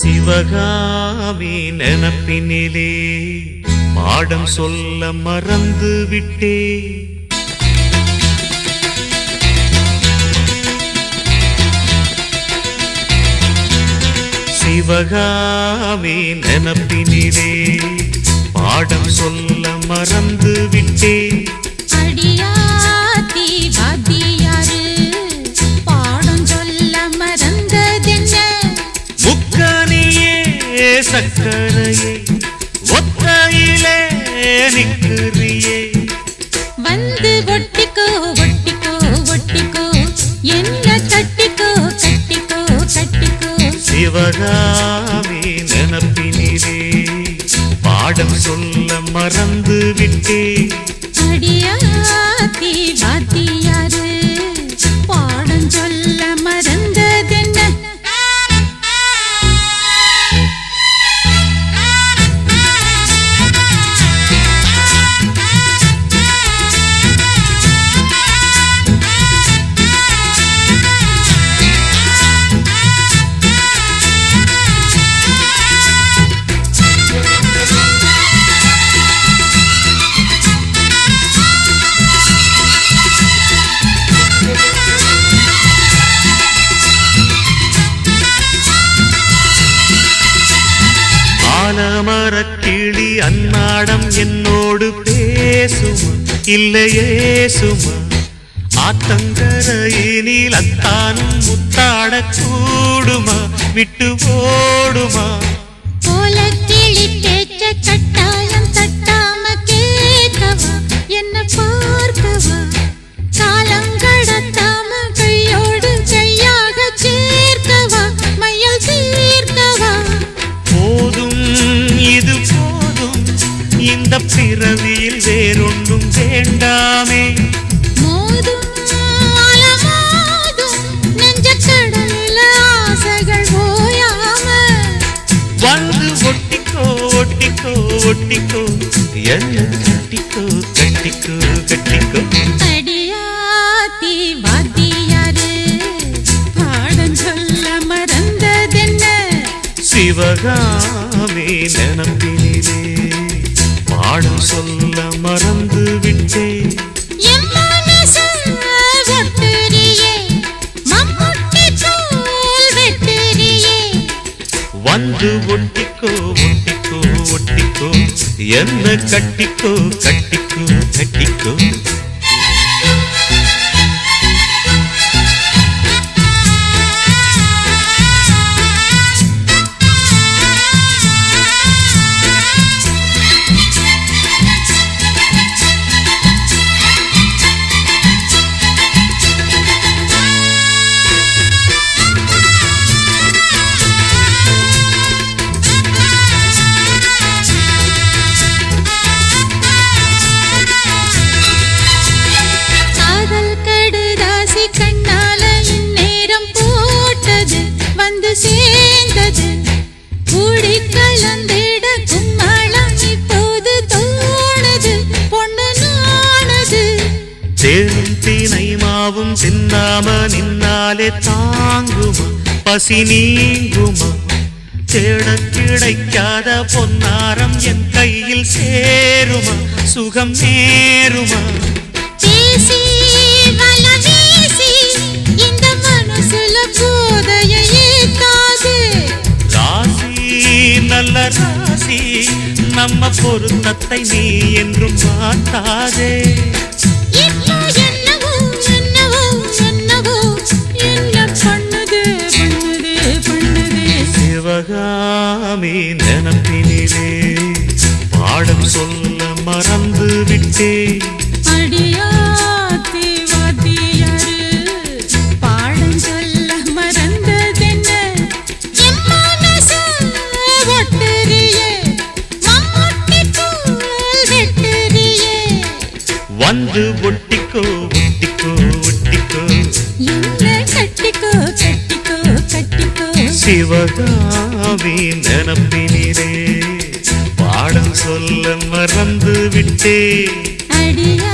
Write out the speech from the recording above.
சிவகாமி நினப்பினிலே பாடம் சொல்ல மறந்து விட்டே. சிவகாமி நினப்பினிலே பாடம் சொல்ல மறந்து விட்டே. சக்கரையே ஒத்தையிலே நிற்கிறியே வந்து ஒட்டிக்கோ ஒட்டிக்கோ ஒட்டிக்கோ. என்ன கட்டிக்கோ கட்டிக்கோ கட்டிக்கோ சிவகாமி நினப்பினிலே பாடம் சொல்ல மறந்து விட்டே அன்னாடம் என்னோடு பேசுமா? இல்லையே சுமா ஆத்தங்கரையினில் அத்தானும் முத்தாடக் கூடுமா? விட்டு ஓடுமா ஒட்டிக்கோ ஒட்டிக்கோ ஒட்டிக்கோ என்ன கட்டிக்கோ கட்டிக்கோ கட்டிக்கோ. அடியாத்தி வாத்தியாரு பாடம் சொல்ல மறந்ததென்ன? சிவகாமி நினப்பினிலே. பாடம் சொல்ல மறந்து விட்டே என் மனச ஒட்டுறியே, மம்முட்டி தோல் வெட்டுறியே. வந்து ஒட்டிக்கோ ஒட்டிக்கோ ஒட்டிக்கோ என்ன கட்டிக்கோ கட்டிக்கோ கட்டிக்கோ கூடி தீனை மாவும் தின்னாம நின்னாலே தாங்குமா பசி நீங்குமா? தேட கிடைக்காத பொன்னாரம் என் கையில் சேருமா சுகம் நேருமா? நம்ம பொருத்தத்தை நீ என்றும் மாட்டாதே சிவகாமி நினப்பினிலே பாடம் சொல்ல மறந்து விட்டே வந்து ஒட்டிக்கோ ஒட்டிக்கோ ஒட்டிக்கோ. கட்டிக்கோ கட்டிக்கோ கட்டிக்கோ. சிவகாமி நினப்பினிலே பாடம் சொல்ல மறந்து விட்டே அடியா